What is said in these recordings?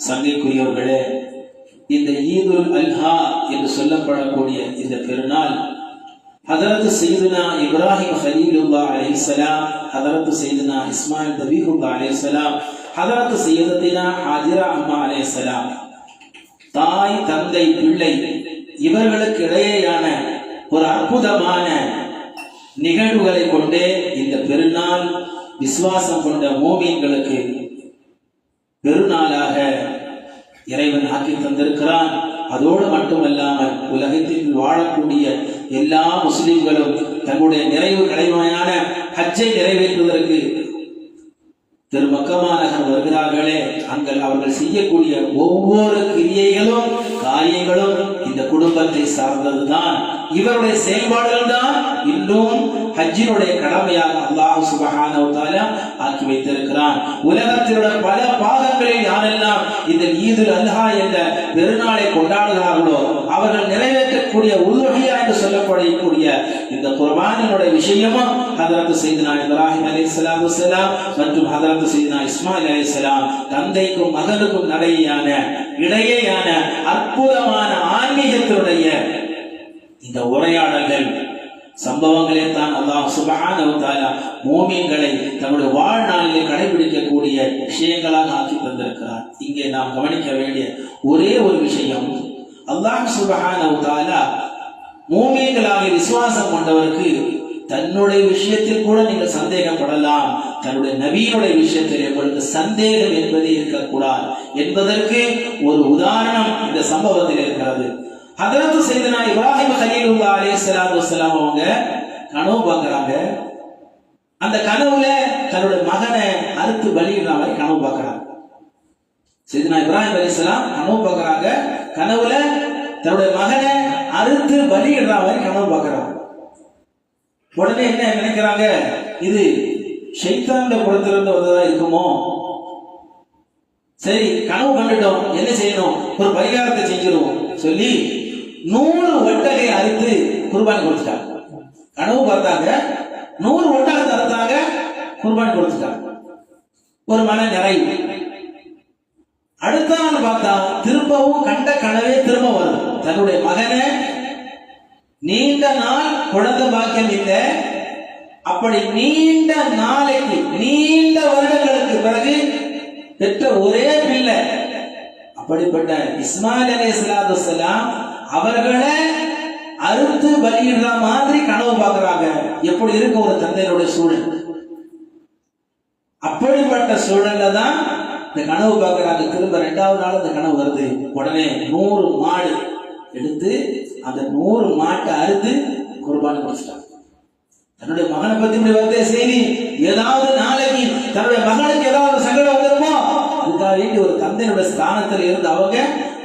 சங்கைக்குரியவர்களே இந்த ஈதுல் அல்ஹா என்று சொல்லப்படக்கூடிய இந்த பெருநாள் ஹதரத் செய்துனா இப்ராஹிம் ஹலீலுல்லா அலைஹிஸ்ஸலாம் ஹதரத் செய்துனா இஸ்மாயில் தபீகுல்லா அலைஹிஸ்ஸலாம் ஹதரத் செய்யதத்தினா ஹாஜிரா அம்மா அலைஹிஸ்ஸலாம் தாய் தந்தை பிள்ளை இவர்களுக்கு இடையேயான ஒரு அற்புதமான நிகழ்வுகளை கொண்டே இந்த பெருநாள் விசுவாசம் கொண்ட மோமியங்களுக்கு பெருநாளாக இறைவன் ஆக்கி தந்திருக்கிறான். அதோடு மட்டுமல்லாமல் உலகத்தில் வாழக்கூடிய எல்லா முஸ்லிம்களும் தங்களுடைய நிறைவு கடைமையான ஹஜ்ஜை நிறைவேற்றுவதற்கு திரு மக்கமாநகர் வருகிறார்களே. அங்கள் அவர்கள் செய்யக்கூடிய ஒவ்வொரு கிரியைகளும் காரியங்களும் இந்த குடும்பத்தை சார்ந்ததுதான். இவருடைய செயல்பாடுகள் தான் இன்னும் ஹஜ்ஜினுடைய கடமையாக அல்லாஹ் சுபஹானஹு ஆக்கி வைத்திருக்கிறான். உலகத்திலுள்ள பல பாகங்களில் யாரெல்லாம் இந்த ஈதுல் அல்ஹா என்ற பெருநாளை கொண்டாடுகிறார்களோ அவர்கள் நிறைவேற்றக்கூடிய உல்ஹியா என்று சொல்லப்படக்கூடிய இந்த குர்பானினுடைய விஷயமும் ஹதரத்து செய்தினா இப்ராஹிம் அலி இஸ்லாம் மற்றும் ஹதரத்து செய்தினா இஸ்மாயில் அலி இஸ்லாம் தந்தைக்கும் மகனுக்கும் நடையான இடையேயான அற்புதமான ஆன்மீகத்தினுடைய இந்த உரையாடல்கள் சம்பவங்களே தான் அல்லாஹ் சுபஹானஹு மோமியங்களை மூமின்களை தன்னுடைய வாழ்நாளிலே கடைபிடிக்கக்கூடிய விஷயங்களாக ஆக்கி தந்திருக்கிறார். இங்கே நாம் கவனிக்க வேண்டிய ஒரே ஒரு விஷயம் அல்லாஹ் சுபஹானஹு மோமியங்களாக விசுவாசம் கொண்டவருக்கு தன்னுடைய விஷயத்தில் கூட நீங்கள் சந்தேகப்படலாம். தன்னுடைய நபியினுடைய விஷயத்தில் உங்களுக்கு சந்தேகம் என்பது இருக்கக்கூடாது. என்பதற்கு ஒரு உதாரணம் இந்த சம்பவத்தில் இருக்கிறது. ஹதரத்து செய்தனா இப்ராஹிம் கலீலுல்லா அலே சலாத் வசலாம் அவங்க கனவு பார்க்குறாங்க. அந்த கனவுல தன்னுடைய மகனை அறுத்து பலியிடுற மாதிரி கனவு பார்க்குறாங்க. செய்தனா இப்ராஹிம் அலைஹிஸ்ஸலாம் கனவு பார்க்குறாங்க. கனவுல தன்னுடைய மகனை அறுத்து பலியிடுற மாதிரி கனவு பார்க்குறாங்க. உடனே என்ன நினைக்கிறாங்க? இது ஷைத்தாண்ட புறத்திலிருந்து வந்ததா இருக்குமோ? சரி கனவு கண்டுட்டோம். என்ன செய்யணும்? ஒரு பரிகாரத்தை செஞ்சிருவோம். சொல்லி நூறு ஒட்டகை அறுத்து குர்பானி கொடுத்துட்டாங்க. கனவு பார்த்தாங்க நூறு ஒட்டகத்தை அறுத்தாங்க குர்பானி கொடுத்துட்டாங்க. ஒரு மன நிறைவு. அடுத்த நாள் பார்த்தா திரும்பவும் கண்ட கனவே திரும்ப வரும் தன்னுடைய மகனை நீண்ட நாள் குழந்தை பாக்கியம் இல்லை. அப்படி நீண்ட நாளைக்கு நீண்ட வருடங்களுக்கு பிறகு பெற்ற ஒரே பிள்ளை. அப்படிப்பட்ட இஸ்மாயில் அலி சலாம் அவர்களை அறுத்து பலியிடுற மாதிரி கனவு பார்க்கிறாங்க. எப்படி இருக்கும் ஒரு தந்தையினுடைய சூழல்? அப்படிப்பட்ட சூழல்ல தான் இந்த கனவு பார்க்கிறாங்க. திரும்ப ரெண்டாவது நாள் அந்த கனவு வருது. உடனே நூறு மாடு எடுத்து அந்த நூறு மாட்டை அறுத்து குர்பான் கொடுத்துட்டாங்க தன்னுடைய மகனை பத்தி இப்படி வருதே செய்தி. ஏதாவது நாளைக்கு தன்னுடைய மகனுக்கு ஏதாவது ஒரு சங்கடம் வந்துருமோ? அதுக்காக வேண்டி ஒரு தந்தையினுடைய ஸ்தானத்தில் இருந்து அவங்க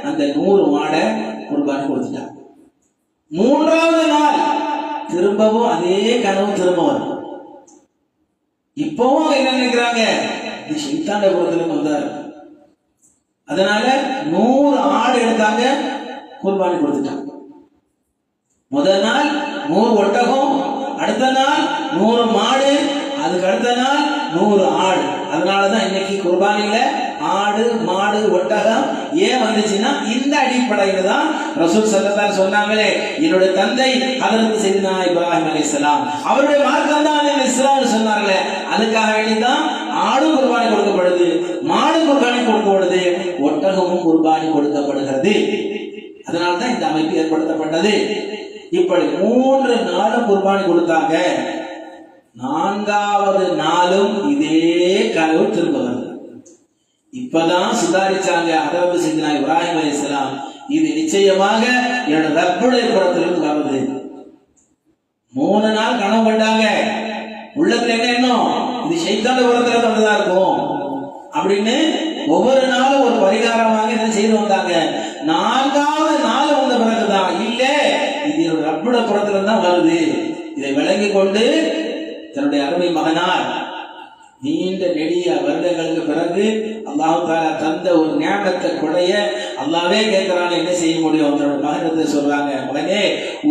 அந்த நூறு மாடை குர்பானி கொடுத்துட்டான். மூன்றாவது நாள் திரும்பவும் அதே கனவு திரும்ப வரும். இப்பவும் என்ன நினைக்கிறாங்க? இது சைத்தாண்ட புறத்துல வந்தாரு. அதனால நூறு ஆடு எடுத்தாங்க குர்பானி கொடுத்துட்டாங்க முதல் நாள் நூறு ஒட்டகம் அடுத்த நாள் நூறு மாடு அதுக்கு அடுத்த நாள் நூறு ஆடு. அதனாலதான் இன்னைக்கு குர்பானில ஆடு மாடு ஒட்டகம் ஏன் வந்துச்சுன்னா இந்த அடிப்படையில தான் ரசூல் சல்லல்லாஹு சொன்னாங்களே என்னுடைய தந்தை அதற்கு செய்தனா இப்ராஹிம் அலைஹிஸ்ஸலாம் அவருடைய மார்க்கம் தான் இஸ்லாம் சொன்னார்களே அதுக்காக வேண்டிதான் ஆடு குர்பானி கொடுக்கப்படுது மாடு குர்பானி கொடுக்கப்படுது ஒட்டகமும் குர்பானி கொடுக்கப்படுகிறது. அதனால்தான் இந்த அமைப்பு ஏற்படுத்தப்பட்டது. இப்படி மூன்று நாளும் குர்பானி கொடுத்தாங்க. நான்காவது நாளும் இதே கனவு திரும்ப வருது. இப்பதான் சுதாரிச்சாங்க. அதாவது செஞ்சா இப்ராஹிம் அலைஹிஸ்ஸலாம் இது நிச்சயமாக என்னோட ரப்புடைய புறத்திலிருந்து வருது மூணு நாள் கனவு கொண்டாங்க. உள்ளத்துல என்ன எண்ணம்? இது சைத்தான புறத்துல வந்ததா இருக்கும். அப்படின்னு ஒவ்வொரு நாளும் ஒரு பரிகாரமாக இதை செய்து வந்தாங்க. நான்காவது நாள் வந்த பிறகுதான் இல்ல இது என்னோட ரப்புட புறத்துல தான் வருது. இதை விளங்கி கொண்டு தன்னுடைய அருமை மகனார் நீண்ட நெடிய வருடங்களுக்கு பிறகு அல்லாஹு தாலா தந்த ஒரு ஞாபகத்தை கொடைய அல்லாவே கேட்கிறான் என்ன செய்ய முடியும்? அவனோட மகனத்தை சொல்றாங்க மகனே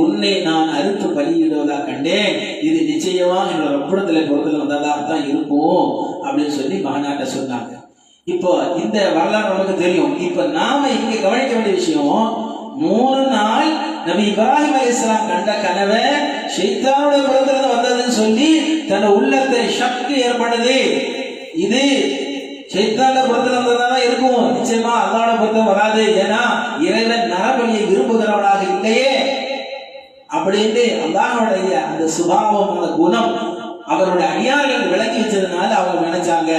உன்னை நான் அறுத்து பலியிடுவதா கண்டேன். இது நிச்சயமா என்னோட ரப்புடத்துல பொறுத்தல வந்ததாக தான் இருக்கும் அப்படின்னு சொல்லி மகனாட்ட சொன்னாங்க. இப்போ இந்த வரலாறு நமக்கு தெரியும். இப்ப நாம இங்க கவனிக்க வேண்டிய விஷயம் மூணு நாள் நபி இப்ராஹிம் அலைஹிஸ்ஸலாம் கண்ட கனவை ஷைத்தானுடைய புறத்திலிருந்து வந்ததுன்னு சொல்லி தன் உள்ளத்தை சக்தி ஏற்படுது. இது ஷைத்தான புறத்துல இருக்கும். நிச்சயமா அல்லாட புறத்துல வராது. ஏன்னா இறைவன் நரபலியை விரும்புகிறவனாக இல்லையே. அப்படின்னு அல்லாஹனுடைய அந்த சுபாவம் அந்த குணம் அவருடைய அடியார்கள் விளக்கி வச்சதுனால அவங்க நினைச்சாங்க.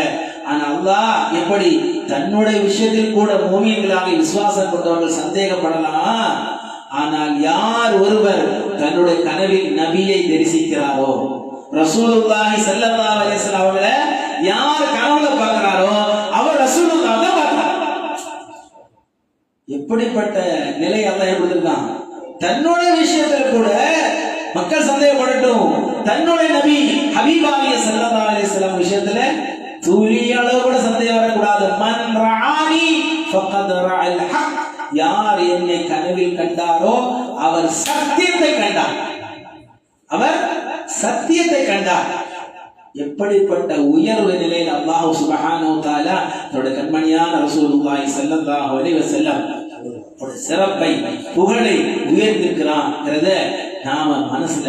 ஆனா அல்லாஹ் எப்படி தன்னுடைய விஷயத்தில் கூட மூமியங்களாக விசுவாசம் கொண்டவர்கள் சந்தேகப்படலாம். ஆனால் யார் ஒருவர் தன்னுடைய கனவில் நபியை தரிசிக்கிறாரோ ரசூலுல்லாஹி ஸல்லல்லாஹு அலைஹி வஸல்லம் அவங்கள யார் கனவுல பார்க்கறாரோ அவர் ரசூலுல்லாஹ் தான் பார்த்தார் எப்படிப்பட்ட நிலை அல்லாஹ் கொடுத்திருக்கான் தன்னுடைய விஷயத்துல கூட மக்கள் சந்தேகப்படட்டும். தன்னுடைய நபி ஹபீபாலிய ஸல்லல்லாஹு அலைஹி வஸல்லம் விஷயத்துல துளி அளவு கூட சந்தேகம் வரக்கூடாது. மன் ரஆனி ஃபக்கத் ரஅல் ஹக். யார் என்னை கனவில் கண்டாரோ அவர் சத்தியத்தை கண்டார். அவர் சத்தியத்தை கண்டார். எப்படிப்பட்ட உயர்வு நிலையில் அல்லாஹு சுபஹானோ தாலா தன்னுடைய கண்மணியான ரசூலுல்லாஹி ஸல்லல்லாஹு அலைஹி வஸல்லம் ஒரு சிறப்பை புகழை உயர்ந்திருக்கிறான்ங்கிறத நாம மனசுல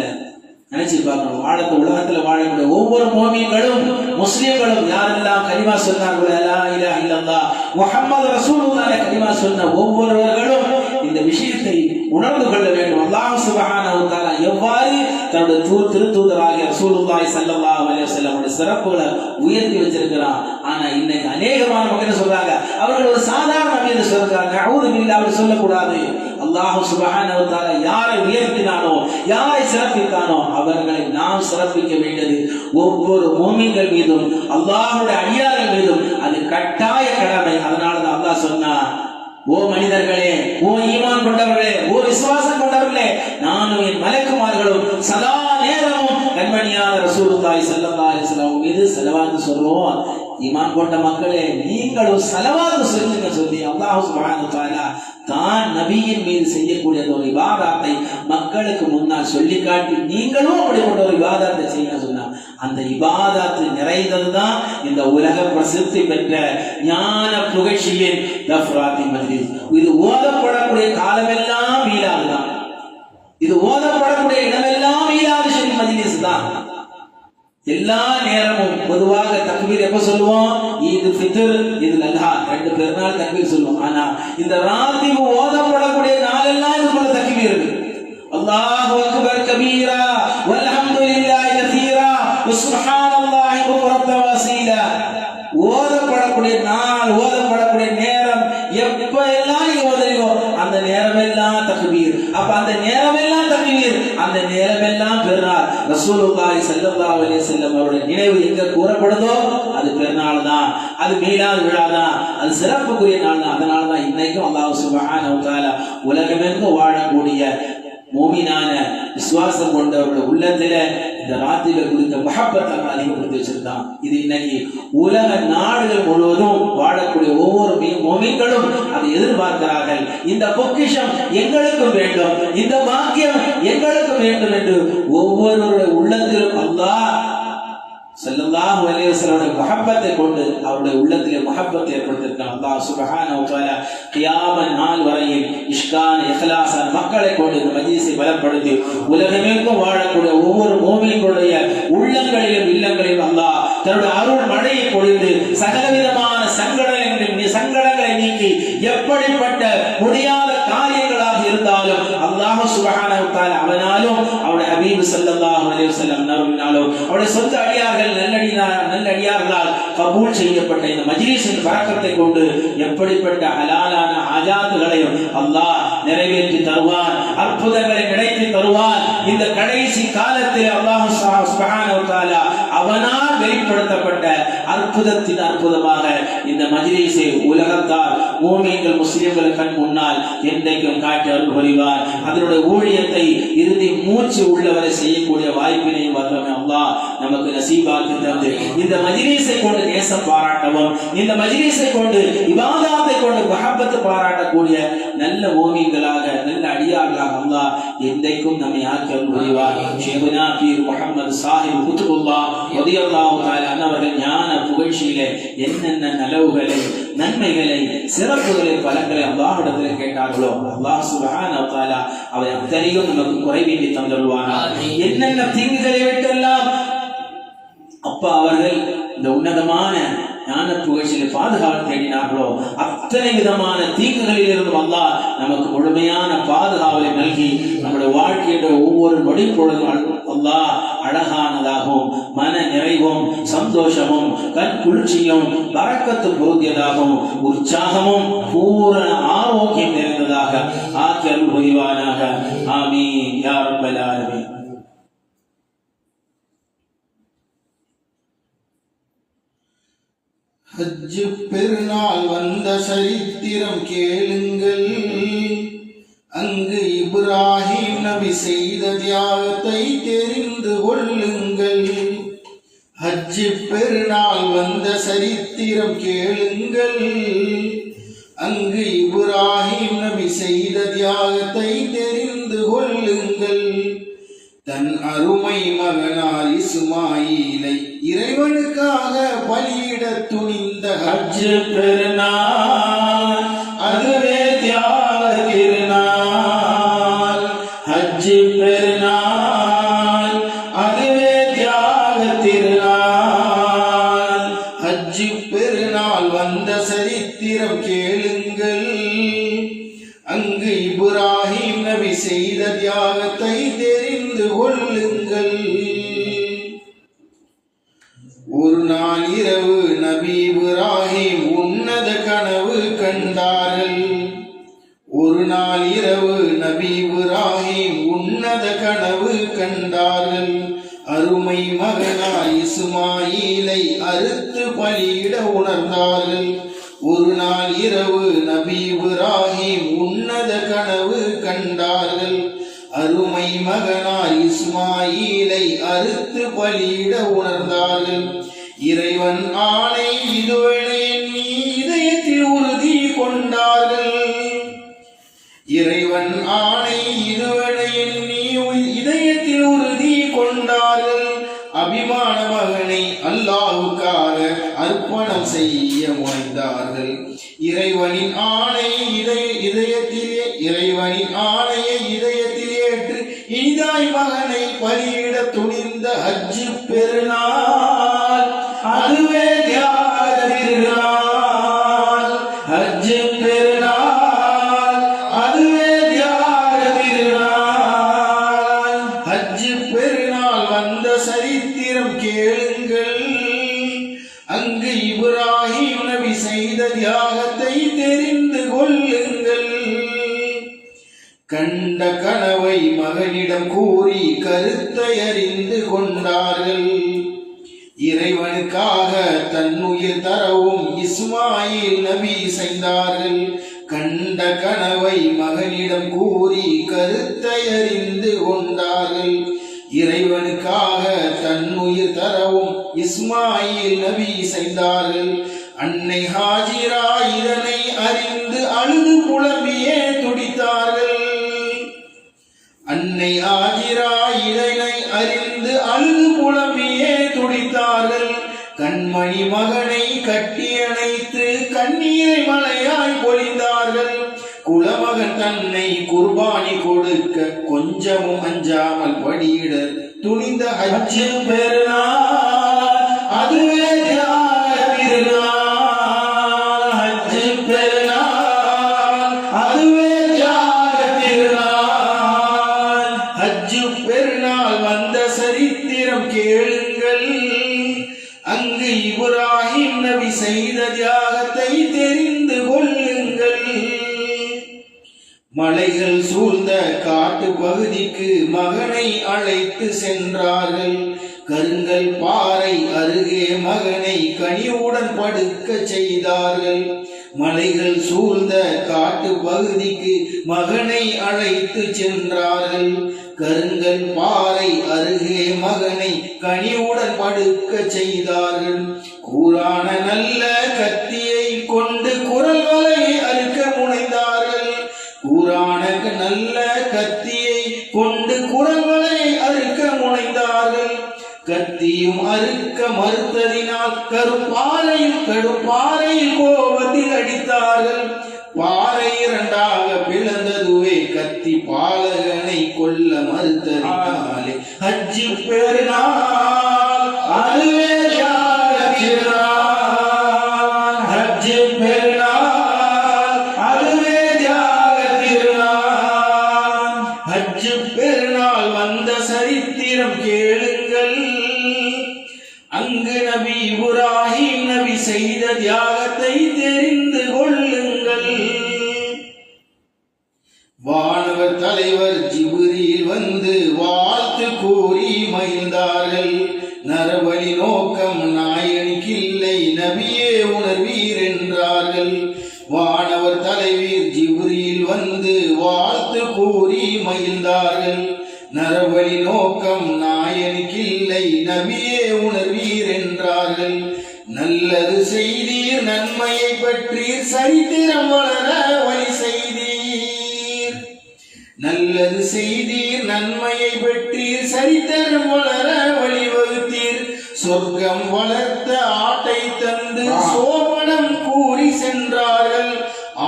நினைச்சு பார்க்கணும் வாழத்த உலகத்துல வாழக்கூடிய ஒவ்வொரு மோமியங்களும் முஸ்லிம்களும் யாரெல்லாம் கனிமா சொன்னார்களோ லா இலாஹ இல்லல்லாஹ் முஹம்மது ரசூலுல்லாஹ் கலிமா சொன்ன ஒவ்வொருவர்களும் இந்த விஷயத்தை உணர்ந்து கொள்ள வேண்டும். அல்லாஹ் சுபஹானஹு எவ்வாறு தன்னுடைய தூ திருத்தூதராகிய ரசூலுல்லாய் ஸல்லல்லாஹு அலைஹி வஸல்லமுடைய சிறப்புகளை உயர்த்தி வச்சிருக்கிறான். ஆனா இன்னைக்கு அநேகமான மக்கள் சொல்றாங்க? அவர்கள் ஒரு சாதாரண மக்கள் சொல்றாங்க. அவுது பில்லா அப்படி சொல்லக்கூடாது. அல்லாஹ் சுபஹானஹு வ யாரை உயர்த்தினானோ யாரை சிறப்பித்தானோ அவர்களை நாம் சிறப்பிக்க வேண்டியது ஒவ்வொரு மூமின்கள் மீதும் அல்லாஹுடைய அடியார்கள் மீதும் அது கட்டாய கடமை. அதனால தான் அல்லாஹ் சொன்னா ஓ மனிதர்களே ஓ ஈமான் கொண்டவர்களே ஓ விசுவாசம் கொண்டவர்களே நானும் என் மலைக்குமார்களும் சதா நேரமும் கண்மணியான ரசூலுல்லாஹி ஸல்லல்லாஹு அலைஹி வஸல்லம் மீது செலவாத்து சொல்றோம். ஈமான் கொண்ட மக்களே நீங்களும் செலவாத்து சொல்லுங்க சொல்லி அல்லாஹ் சுப்ஹானஹு வ தஆலா தான் நபியின் மீது செய்யக்கூடிய அந்த ஒரு விவாதத்தை மக்களுக்கு முன்னால் சொல்லி காட்டி நீங்களும் அப்படிப்பட்ட ஒரு விவாதத்தை செய்ய சொன்னார் அந்த இபாதத்து நிறைந்ததுதான் இந்த உலக பிரசித்தி பெற்ற ஞான புகழ்ச்சியின் தஃப்ராத்தி மஜ்லிஸ். இது ஓதப்படக்கூடிய காலமெல்லாம் மீளாதுதான் இது ஓதப்படக்கூடிய இடமெல்லாம் மீளாது ஷெரி மஜ்லிஸ் தான். எல்லா நேரமும் பொதுவாக தக்பீர் எப்ப சொல்லுவோம் இது ஃபித்ர் இது அல்ஹா. ரெண்டு பெருநாள் தக்பீர் சொல்லுவோம் ஆனா இந்த ராத்திபு ஓதப்படக்கூடிய நாளெல்லாம் இதுக்குள்ள தக்பீர் இருக்கு. அல்லாஹ் அக்பர் கபீரா வல்ல கதீரா புக்ரத வசீலா. ஓதப்படக்கூடிய நாள் ஓதப்படக்கூடிய நேரம் எப்ப எல்லாம் நீங்க ஓதுறீங்களோ அந்த நேரம் எல்லாம் தக்பீர். அப்ப அந்த நேரம் எல்லாம் தக்பீர் அந்த நேரம் எல்லாம் பெருநாள். ரசூலுல்லாஹி ஸல்லல்லாஹு அலைஹி வஸல்லம் அவருடைய நினைவு எங்க கூறப்படுதோ அது பெருநாள் தான். அது மீலாது விழா தான். அது சிறப்புக்குரிய நாள் தான். அதனால தான் இன்னைக்கும் அல்லாஹ் சுப்ஹானஹு வ தஆலா உலகமெங்கும் வாழக்கூடிய மூமினான விசுவாசம் கொண்டவருடைய உள்ளத்துல இந்த ராத்திரிகள் குறித்த மகப்பத்தை அதிகப்படுத்தி வச்சிருந்தான். இது இன்னைக்கு உலக நாடுகள் முழுவதும் வாழக்கூடிய ஒவ்வொரு மோமின்களும் அதை எதிர்பார்க்கிறார்கள். இந்த பொக்கிஷம் எங்களுக்கும் வேண்டும். இந்த பாக்கியம் எங்களுக்கும் வேண்டும் என்று ஒவ்வொருவருடைய உள்ளத்திலும் அல்லாஹ் ஸல்லல்லாஹு அலைஹி மஹப்பத்தை கொண்டு அவருடைய உள்ளத்திலே மஹப்பத்தை ஏற்படுத்தியிருக்கான் அல்லாஹ் சுபஹான உபால கியாம நாள் வரையில் இஷ்கான் இஹ்லாஸான் மக்களை கொண்டு இந்த மஜ்லிஸை பலப்படுத்தி உலகமேக்கும் வாழக்கூடிய ஒவ்வொரு மூமின்களுடைய உள்ளங்களிலும் இல்லங்களிலும் அல்லாஹ் தன்னுடைய அருள் மழையை பொழிந்து சகலவிதமான சங்கடங்களை சங்கடங்களை நீக்கி எப்படிப்பட்ட முடியாத காரியங்களாக இருந்தாலும் அல்லாஹ் சுப்ஹானஹு வ தஆலா அவனாலும் அவருடைய ஹபீப் ஸல்லல்லாஹு அலைஹி வஸல்லம் நபியினாலும் அவருடைய சொந்த அடியார்கள் நல்லடியார் நல்லடியார்களால் கபூல் செய்யப்பட்ட இந்த மஜ்லிஸின் பறக்கத்தை கொண்டு எப்படிப்பட்ட ஹலாலான ஆஜாத்துகளையும் அல்லாஹ் நிறைவேற்றி தருவான் அற்புதங்களை கிடைத்து தருவான். இந்த கடைசி காலத்தில் அல்லாஹ் சுப்ஹானஹு தஆலா அவனால் வெளிப்படுத்தப்பட்ட அற்புதத்தின் அற்புதமாக இந்த மஜ்லிஸை உலகத்தார் மூமியங்கள் முஸ்லிம்கள் கண் முன்னால் என்றைக்கும் காட்டி அருள் புரிவார். அதனுடைய ஊழியத்தை இறுதி மூச்சு உள்ளவரை செய்யக்கூடிய வாய்ப்பினை வல்லமை அல்லாஹ் நமக்கு நசீபாக்கி தந்து இந்த மஜ்லிஸை கொண்டு நேசம் பாராட்டவும் இந்த மஜ்லிஸை கொண்டு இபாதாத்தை கொண்டு மஹப்பத்து பாராட்டக்கூடிய நல்ல ஓமியங்களாக நல்ல அடியார்களாக அல்லா என்றைக்கும் நம்மை ஆக்கி அருள் புரிவார். ஷேகுனா பீர் முகமது சாஹிப் குத்துபுல்லா ரலியல்லாஹு தஆலா அவர்கள் ஞான புகழ்ச்சியிலே என்னென்ன நலவுகளை நன்மைகளை சிறப்புகளை பலங்களை அல்லாஹ்விடத்தில் கேட்டார்களோ அல்லாஹ் சுப்ஹானஹு வ அத்தனையும் நமக்கு குறைவின்றி தந்தருவானா என்னென்ன தீங்குகளை விட்டெல்லாம் அப்பா அவர்கள் இந்த உன்னதமான ஞான புகழ்ச்சியில் பாதுகாப்பு தேடினார்களோ? அத்தனை விதமான தீங்குகளில் இருந்தும் அல்லாஹ் நமக்கு முழுமையான பாதுகாவலை நல்கி நம்முடைய வாழ்க்கையோட ஒவ்வொரு நொடிப்பொழுதும் அல்லாஹ் அழகானதாகவும் மன நிறைவும் சந்தோஷமும் கண் குளிர்ச்சியும் வரக்கத்து பொருந்தியதாகவும் உற்சாகமும் பூரண ஆரோக்கியம் நிறைந்ததாக ஆக்கி புரிவானாக. ஆமீன். யார் ரப்பல் ஹஜ்ஜு பெருநாள் வந்த சரித்திரம் கேளுங்கள். அங்கு இப்ராஹிம் நபி செய்த தியாகத்தை தெரிந்து கொள்ளுங்கள். ஹஜ்ஜு பெருநாள் வந்த சரித்திரம் கேளுங்கள். அங்கு இப்ராஹிம் நபி செய்த தியாகத்தை தெரிந்து கொள்ளுங்கள். தன் அருமை மகனார் இசுமாயிலை இறைவனுக்காக பலியிட துணிந்த ஹஜ் பெருநாள். அதுவே தியாக திருநாள். ஹஜ் பெருநாள். அதுவே தியாக திருநாள். ஹஜ் பெருநாள் வந்த சரித்திரம் கேளுங்கள். அங்கு இப்ராஹிம் நபி செய்த தியாகத்தை நாள் இரவு நபி இப்ராஹிம் உன்னத கனவு கண்டார்கள். அருமை மகனார் இஸ்மாயிலை அறுத்து பலியிட உணர்ந்தார்கள். இறைவன் ஆணை இனிதாய் மகனை பலியிட துணிந்த அஜி பெருநாள். கொண்டார்கள். இறைவனுக்காக தன்னுயிர் தரவும் இஸ்மாயில் நபி செய்தார்கள். கண்ட கனவை மகனிடம் கூறி கருத்தை அறிந்து கொண்டார்கள். இறைவனுக்காக தன்னுயிர் தரவும் இஸ்மாயில் நபி செய்தார்கள். அன்னை ஹாஜிரா இதனை அறிந்து அழுது புலம்பியே துடித்தார்கள். அன்னை ஆதிரா கண்மணி மகனை கட்டியணைத்து கண்ணீரை மலையாய் பொழிந்தார்கள். குலமகன் தன்னை குர்பானி கொடுக்க கொஞ்சமும் அஞ்சாமல் படியிட துணிந்த ஹஜ் பெருநாள் அதுவே தியாக மலைகள் சூழ்ந்த காட்டு பகுதிக்கு மகனை அழைத்து சென்றார்கள். கருங்கல் பாறை அருகே மகனை கனியுடன் படுக்க செய்தார்கள். மலைகள் சூழ்ந்த காட்டு பகுதிக்கு மகனை அழைத்து சென்றார்கள். கருங்கல் பாறை அருகே மகனை கனியுடன் படுக்க செய்தார்கள். கூரான நல்ல அவர்களை அறுக்க முனைந்தார்கள். கத்தியும் அறுக்க மறுத்ததினால் கருப்பாறையில் கடுப்பாறையில் கோபத்தில் அடித்தார்கள். பாறை இரண்டாக பிளந்ததுவே கத்தி பாலகனை கொல்ல மறுத்ததினாலே. அஜி பெருநாள் அங்கு நபி இப்ராஹிம் நபி செய்த தியாகத்தை தெரிந்து சரித்திரம் வளர வழி செய்தீர். நல்லது செய்தீர் நன்மையை பெற்றீர் சரித்திரம் வளர வழிவகுத்தீர் சொர்க்கம் வளர்த்த ஆட்டை தந்து சோபனம் கூறி சென்றார்கள்.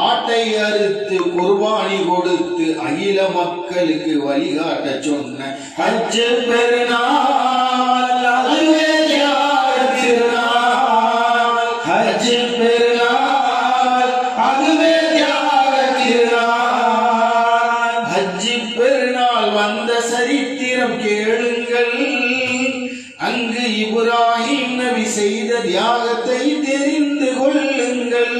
ஆட்டை அறுத்து குர்பானி கொடுத்து அகில மக்களுக்கு வழிகாட்ட சொன்ன ஹஜ் பெருநாள் ஹஜ்ஜி பெருநாள் வந்த சரித்திரம் கேளுங்கள். அங்கு இப்ராஹிம் நபி செய்த தியாகத்தை தெரிந்து கொள்ளுங்கள்.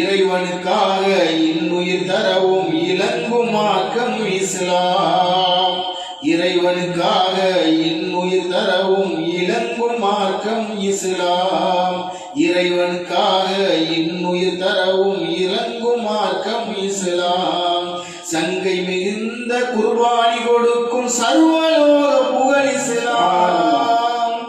இறைவனுக்காக இன்னுயிர் தரவும் இலங்கும் மார்க்கம் இஸ்லாம். இறைவனுக்காக இன்னுயிர் தரவும் இலங்கும் மார்க்கம் இஸ்லாம். இறைவனுக்காக இன்னுயிர் தரவும் குர்பானி கொடுக்கும் சர்வலோக புகழிசலாம்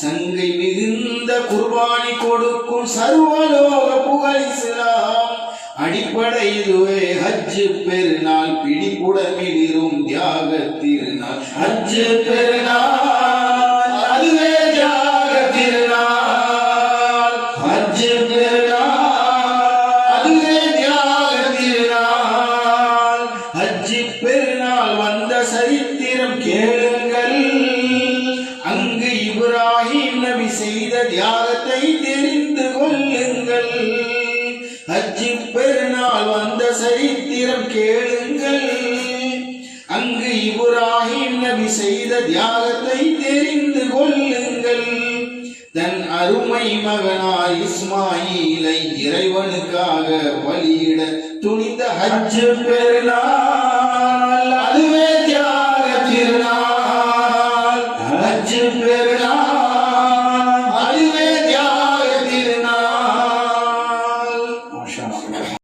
சங்கை மிகுந்த குர்பானி கொடுக்கும் சர்வலோக புகழிசலாம் அடிப்படை இதுவே ஹஜ்ஜு பெருநாள் பிடிப்புடன் தியாக திருநாள். ஹஜ் பெருநாள். தியாகத்தை தெரிந்து கொள்ளுங்கள். ஹஜ் பெருநாள் வந்த சரித்திரம் கேளுங்கள். அங்கு இப்ராஹிம் நபி செய்த தியாகத்தை தெரிந்து கொள்ளுங்கள். தன் அருமை மகனாய் இஸ்மாயிலை இறைவனுக்காக வழியிட துணிந்த ஹஜ் பெருநாள்.